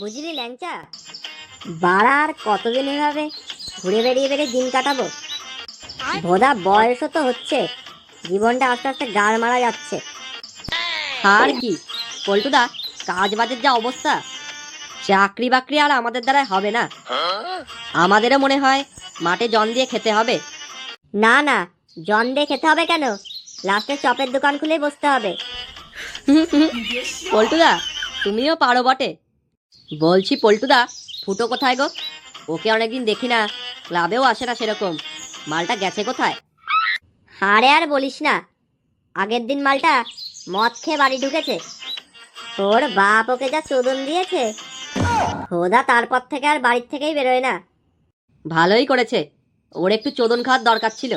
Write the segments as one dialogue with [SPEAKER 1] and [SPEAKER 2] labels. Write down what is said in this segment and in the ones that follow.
[SPEAKER 1] বুঝলি ল্যাংচা? বাড়ার কতদিন এভাবে ঘুরে বেরিয়ে বেরিয়ে দিন কাটাবো? ভোদা বয়সও তো হচ্ছে জীবনটা আস্তে আস্তে গাড় মারা যাচ্ছে।
[SPEAKER 2] আর কি? পল্টুদা কাজ বাজের যা অবস্থা চাকরি বাকরি আর আমাদের দ্বারা হবে না। আমাদেরও মনে হয় মাঠে জন দিয়ে খেতে হবে।
[SPEAKER 1] না না জন দিয়ে খেতে হবে কেন? লাস্টে চপের দোকান খুলেই বসতে হবে।
[SPEAKER 2] পল্টুদা তুমিও পারো বটে। বলছি পল্টুদা ফুটো কোথায় গো? ওকে অনেকদিন দেখি না ক্লাবেও আসে না সেরকম। মালটা গেছে কোথায়?
[SPEAKER 1] হারে আর বলিস না আগের দিন মালটা মদ খেয়ে বাড়ি ঢুকেছে। ওর বাপ ওকে যা চোদন দিয়েছে খোদা তারপর থেকে আর বাড়ির থেকেই বেরোয় না।
[SPEAKER 2] ভালোই করেছে ওর একটু চোদন খাওয়ার দরকার ছিল।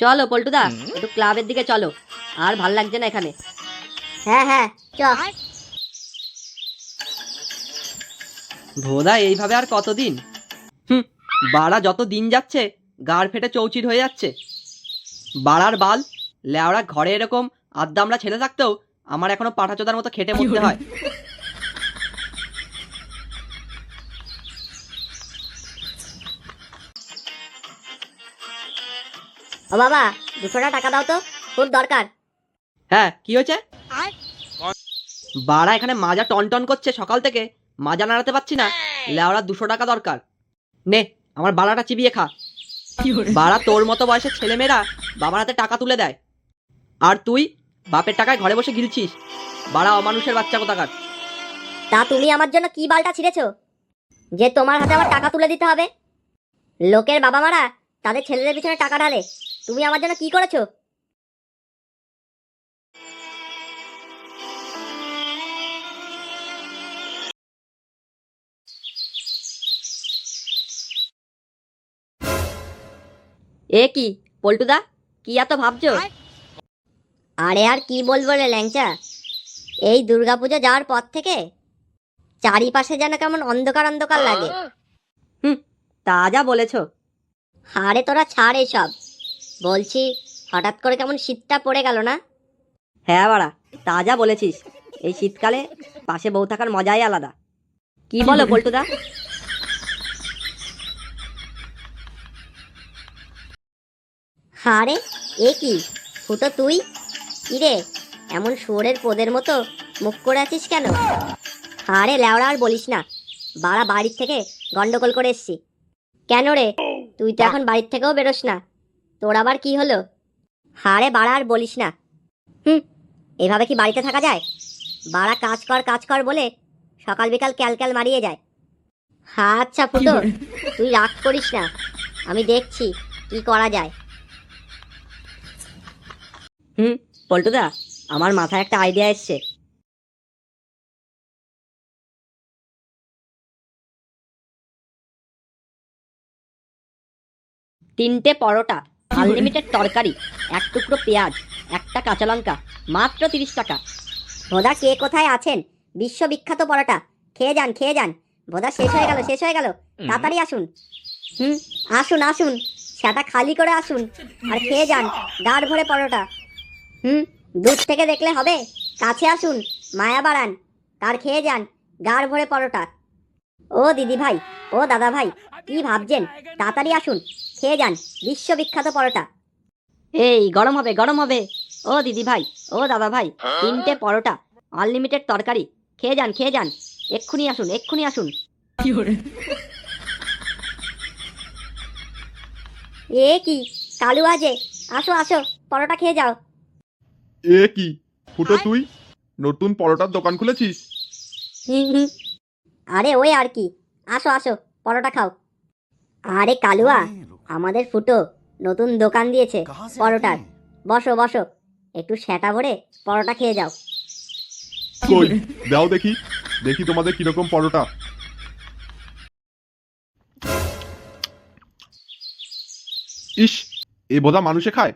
[SPEAKER 2] চলো পল্টুদা একটু ক্লাবের দিকে চলো আর ভালো লাগছে না এখানে।
[SPEAKER 1] হ্যাঁ হ্যাঁ চ।
[SPEAKER 3] ভোদা এইভাবে আর কতদিন? হুম। বাড়া যত দিন যাচ্ছে গাড় ফেটে চৌচির হয়ে যাচ্ছে। বাড়ার বাল লেওড়া ঘরে এরকম আদ্দামরা ছেলে থাকতেও আমার এখনও পাঠাচোদার মতো খেটে মরতে হয়।
[SPEAKER 1] ও বাবা দুশোটা টাকা দাও তো খুব দরকার।
[SPEAKER 3] হ্যাঁ কি হয়েছে? বাড়া এখানে মাজা টন টন করছে সকাল থেকে মাজা নাড়াতে পারছি না। লেওড়া দুশো টাকা দরকার। নে, আমার বাড়াটা চিবিয়ে খা। বাড়া, তোর মতো বয়সের ছেলেমেয়েরা বাবার হাতে টাকা তুলে দেয়। আর তুই, বাপের টাকায় ঘরে বসে গিলছিস। বাড়া, অমানুষের বাচ্চা কোথাকার?
[SPEAKER 1] তা তুমি আমার জন্য কি বালটা ছিঁড়েছো? যে তোমার হাতে আমার টাকা তুলে দিতে হবে? লোকের বাবা মারা তাদের ছেলেদের পিছনে টাকা ঢালে। তুমি আমার জন্য কি করেছ?
[SPEAKER 2] এ কি পল্টুদা? কি এত ভাবছ?
[SPEAKER 1] আরে আর কি বলব রে ল্যাংচা? এই দুর্গাপুজো যাওয়ার পর থেকে চারিপাশে যেন কেমন অন্ধকার অন্ধকার লাগে।
[SPEAKER 2] হুম তা যা বলেছ।
[SPEAKER 1] হারে তোরা ছাড় এসব। বলছি হঠাৎ করে কেমন শীতটা পড়ে গেল না?
[SPEAKER 2] হ্যাঁ বাড়া তা যা বলেছিস। এই শীতকালে পাশে বউ থাকার মজাই আলাদা। কি বলো পল্টুদা?
[SPEAKER 1] হারে এ কি? ফুটো, তুই? কিরে এমন শুয়োরের পোদের মতো মুখ করে আছিস কেন? হারে ল্যাওড়া আর বলিস না। বাড়া বাড়ির থেকে গন্ডগোল করে এসছি। কেন রে, তুই তো এখন বাড়ির থেকেও বেরোস না। তোর আবার কি হলো? হারে বাড়া আর বলিস না। হুম, এভাবে কি বাড়িতে থাকা যায়? বাড়া কাজ কর কাজ কর বলে সকাল বিকাল ক্যালক্যাল মারিয়ে যায়। হ্যাঁ আচ্ছা ফুটো, তুই রাগ করিস না। আমি দেখছি কি করা যায়।
[SPEAKER 2] হুম পল্টুদা আমার মাথায় একটা আইডিয়া এসছে। তিনটে পরোটা আনলিমিটেড তরকারি এক টুকরো পেঁয়াজ একটা কাঁচা লঙ্কা মাত্র তিরিশ টাকা।
[SPEAKER 1] ভোদা কে কোথায় আছেন? বিশ্ববিখ্যাত পরোটা। খেয়ে যান খেয়ে যান। ভোদা শেষ হয়ে গেল শেষ হয়ে গেল। তাড়াতাড়ি আসুন। হুম আসুন আসুন। সেটা খালি করে আসুন। আর খেয়ে যান। গাঢ় ভরে পরোটা। হুম, দূর থেকে দেখলে হবে। কাছে আসুন, মায়া বাড়ান, তার খেয়ে যান, গাড় ভরে পরোটা। ও দিদি ভাই, ও দাদা ভাই, কি ভাবছেন? তাড়াতাড়ি আসুন, খেয়ে যান, বিশ্ববিখ্যাত পরোটা।
[SPEAKER 2] এই, গরম হবে গরম হবে। ও দিদি ভাই, ও দাদা ভাই, তিনটে পরোটা, আনলিমিটেড তরকারি। খেয়ে যান খেয়ে যান, এক্ষুনি আসুন এক্ষুনি আসুন।
[SPEAKER 1] এ কি, কালু আজে, আসো আসো, পরোটা খেয়ে যাও।
[SPEAKER 4] এ কি? ফুটো তুই? নতুন পরোটার দোকান খুলেছিস?
[SPEAKER 1] হুম হুম। আরে ওই আর কি। আসো আসো পরোটা খাও। আরে কালুয়া আমাদের ফুটো নতুন দোকান দিয়েছে পরোটার। বসো বসো একটু সেটা ভরে পরোটা খেয়ে যাও।
[SPEAKER 4] কই? দাও দেখি। দেখি তোমাদের কীরকম পরোটা। ইস এ বোধা মানুষে খায়।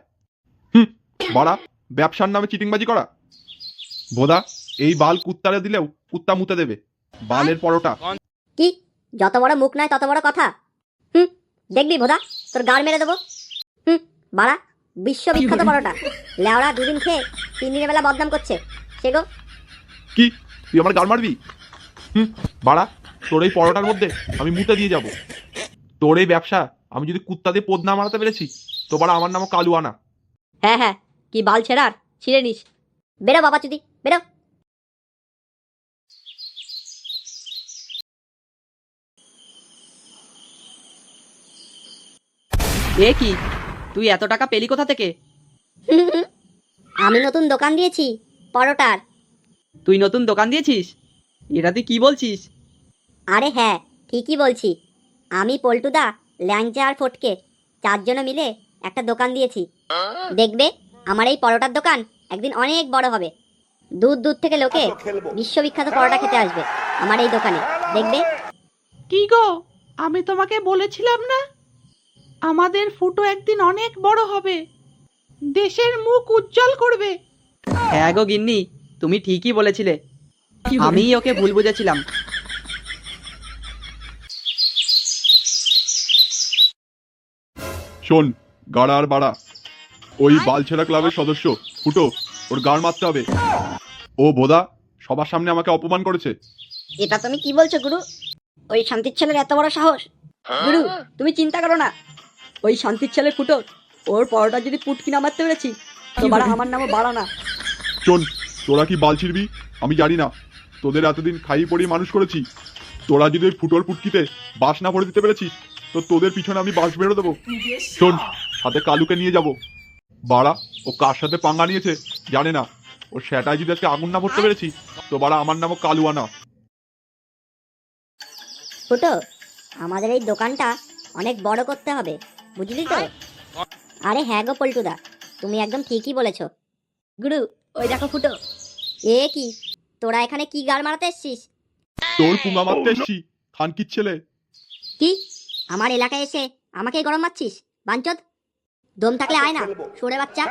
[SPEAKER 4] হুম বাড়া। ব্যবসার নামে চিটিংবাজি করা? বোধা এই বাল কুত্তারে দিলেও কুত্তা মুতে দেবে। বালের পরোটা।
[SPEAKER 1] কি? যত বড় মুখ নয় তত বড় কথা? হুম দেখবি ভোদা তোর গাড় মেরে দেবো। হুম বাড়া বিশ্ববিখ্যাত পরোটা। লেওড়া দুদিন খেয়ে তিন দিনের বেলা বদনাম করছে। সে গো।
[SPEAKER 4] কি? তুই আমার গাল মারবি? হুম বাড়া তোর এই পরোটার মধ্যে আমি মুতে দিয়ে যাব। তোর এই ব্যবসা আমি যদি কুত্তা দিয়ে পদ না মারাতে পেরেছি তো বাড়া আমার নামও কালু আনা
[SPEAKER 2] হ্যাঁ হ্যাঁ কি বাল ছেড়ার? ছিঁড়ে নিস।
[SPEAKER 1] বেরো বাবা চুদি বেরো।
[SPEAKER 3] এ কি? তুই এত টাকা পেলি কোথা থেকে?
[SPEAKER 1] আমি নতুন দোকান দিয়েছি পরোটার।
[SPEAKER 3] তুই নতুন দোকান দিয়েছিস? এটা তুই কি বলছিস?
[SPEAKER 1] আরে হ্যাঁ ঠিকই বলছি। আমি পল্টুদা ল্যাংচা আর ফটকে চারজনে মিলে একটা দোকান দিয়েছি। দেখবে? আমার এই পরোটার দোকান একদিন অনেক বড় হবে। দূর দূর থেকে লোকে বিশ্ববিখ্যাত পরোটা খেতে আসবে আমার এই দোকানে। দেখবে?
[SPEAKER 5] কি গো? আমি তোমাকে বলেছিলাম না? আমাদের ফুটো একদিন অনেক বড় হবে। দেশের মুখ উজ্জ্বল করবে।
[SPEAKER 3] হ্যাঁ গো গিন্নি তুমি ঠিকই বলেছিলে। আমিই ওকে ভুল বুঝেছিলাম।
[SPEAKER 4] শোন গাড়া আর বাড়া। ওই বালছেড়া ক্লাবের সদস্য ফুটো ওর গাড় মারতে হবে। ও বোদা সবার সামনে আমাকে অপমান করেছে।
[SPEAKER 2] এটা তুমি কি বলছো গুরু? ওই শান্তির ছেলের এত বড় সাহস? গুরু তুমি চিন্তা করো না। ওই শান্তির ছেলে ফুটো ওর পরোটা যদি পুটকি না মারতে পেরেছি তো বাড়া আমার নামও বাড়া না
[SPEAKER 4] শোন তোরা কি বাল ছিড়বি? আমি জানি না। তোদের এতদিন খাইয়ে পড়িয়ে মানুষ করেছি। তোরা যদি ওই ফুটোর পুটকিতে বাস না ভরে দিতে পেরেছিস তো তোদের পিছনে আমি বাস বেরো দেবো। শোন সাথে কালুকে নিয়ে যাব। বাড়া ও কার সাথে পাঙ্গা নিয়েছে? জানে না। ও সেটাই যদি আজকে আগুন না ভরতে পেরেছি তো বাড়া আমার নামও কালু আনা
[SPEAKER 1] ফুটো আমাদের এই দোকানটা অনেক বড় করতে হবে বুঝলি তো? আরে হ্যাঁ গো পল্টুদা তুমি একদম ঠিকই বলেছ।
[SPEAKER 2] গুরু ওই দেখো ফুটো।
[SPEAKER 1] এ কি তোরা এখানে কি গাড় মারাতে এসছিস?
[SPEAKER 4] তোর পুঙ্গা মারতে এসছি খানকির ছেলে।
[SPEAKER 1] কি? আমার এলাকায় এসে আমাকে গরম মারছিস? বাঞ্চদ? দম থাকলে আয় না। সরে বাচ্চা।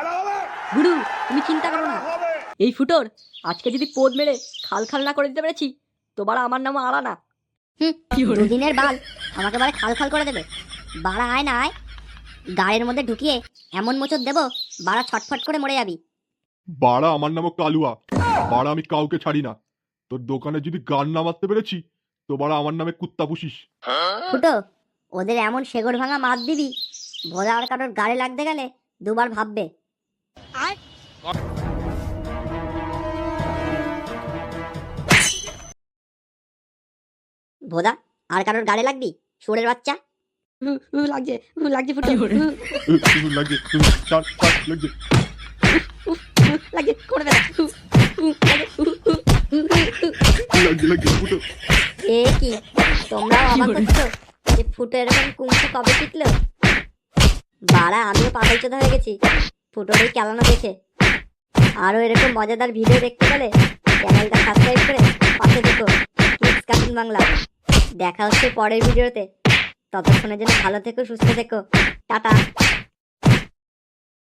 [SPEAKER 2] গুরু তুমি চিন্তা করো না। এই ফুটোর আজকে যদি পোদ মেরে খাল খাল না করে দিতে পেরেছি তো বাড়া আমার নামও আড়া না
[SPEAKER 1] হুম দুদিনের বাল। আমাকে বারে খাল খাল করে দেবে। বাড়া আয় না আয়। গাড়ির মধ্যে ঢুকিয়ে এমন মোচর দেবো বাড়া ছটফট করে মরে যাবি।
[SPEAKER 4] বাড়া আমার নামও কালুয়া। বাড়া আমি কাউকে ছাড়ি না। তোর দোকানে যদি গান না মারতে পেরেছি তো বাড়া আমার নামে কুত্তা পুষিস।
[SPEAKER 1] ফুটো ওদের এমন শেগড় ভাঙা মার দিবি ভোলা আর কারোর গাড়ি লাগতে গেলে দুবার ভাববে। ভোদা আর কারোর গাড়ি লাগবি? সুরের বাচ্চা?
[SPEAKER 2] লাগছে লাগছে ফুটো।
[SPEAKER 4] লাগছে
[SPEAKER 2] করে।
[SPEAKER 4] লাগছে। লাগছে ফুটো।
[SPEAKER 1] এ কি তোমরাও অবাক হচ্ছ যে ফুটো এরকম কুমড়ো কবে শিখলো বাড়া, আমিও পাগল চোদা হয়ে গেছি। ফুটোর এই চালানো দেখে। আরও এরকম মজাদার ভিডিও দেখতে পেলে চ্যানেলটা সাবস্ক্রাইব করে পাশে দেখো কিডস কার্টুন বাংলা দেখা হচ্ছে পরের ভিডিওতে। ততক্ষণের জন্য ভালো থেকো, সুস্থ থেকো। টাটা।